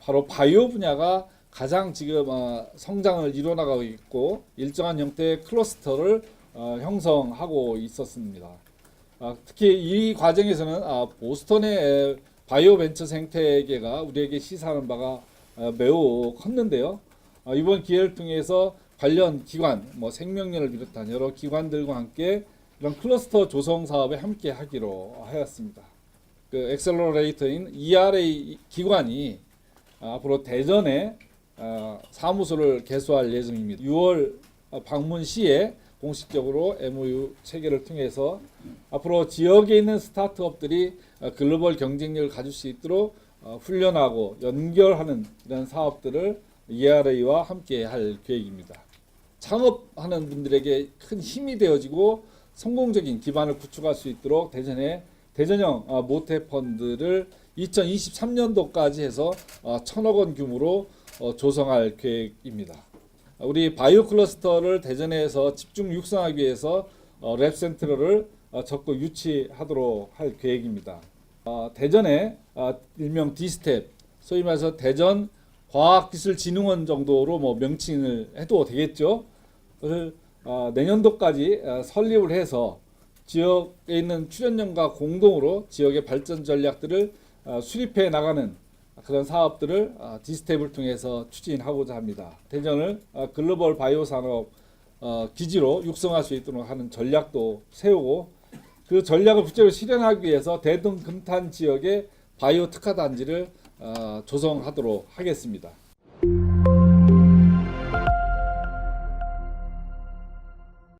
바로 바이오 분야가 가장 지금 어, 성장을 이뤄나가고 있고 일정한 형태의 클러스터를 어, 형성하고 있었습니다. 아, 특히 이 과정에서는 아, 보스턴의 에, 바이오 벤처 생태계가 우리에게 시사하는 바가 어, 매우 컸는데요. 어, 이번 기회를 통해서 관련 기관, 뭐 생명연을 비롯한 여러 기관들과 함께 이런 클러스터 조성 사업에 함께 하기로 하였습니다. 그 엑셀러레이터인 ERA 기관이 아, 앞으로 대전에 아, 사무소를 개소할 예정입니다. 6월 방문 시에 공식적으로 MOU 체결을 통해서 앞으로 지역에 있는 스타트업들이 어, 글로벌 경쟁력을 가질 수 있도록 어, 훈련하고 연결하는 이런 사업들을 ERA와 함께 할 계획입니다. 창업하는 분들에게 큰 힘이 되어지고 성공적인 기반을 구축할 수 있도록 대전에 대전형 어, 모태 펀드를 2023년도까지 해서 어, 천억 원 규모로 어, 조성할 계획입니다. 우리 바이오 클러스터를 대전에서 집중 육성하기 위해서 어, 랩 센터를 어, 적극 유치하도록 할 계획입니다. 어, 대전에 어, 일명 D스텝, 소위 말해서 대전 과학기술진흥원 정도로 뭐 명칭을 해도 되겠죠. 어, 내년도까지 어, 설립을 해서 지역에 있는 출연연과 공동으로 지역의 발전 전략들을 어, 수립해 나가는 그런 사업들을 어, 디스텝을 통해서 추진하고자 합니다. 대전을 어, 글로벌 바이오 산업 어, 기지로 육성할 수 있도록 하는 전략도 세우고 그 전략을 구체적으로 실현하기 위해서 대동 금탄 지역의 바이오 특화 단지를 어, 조성하도록 하겠습니다.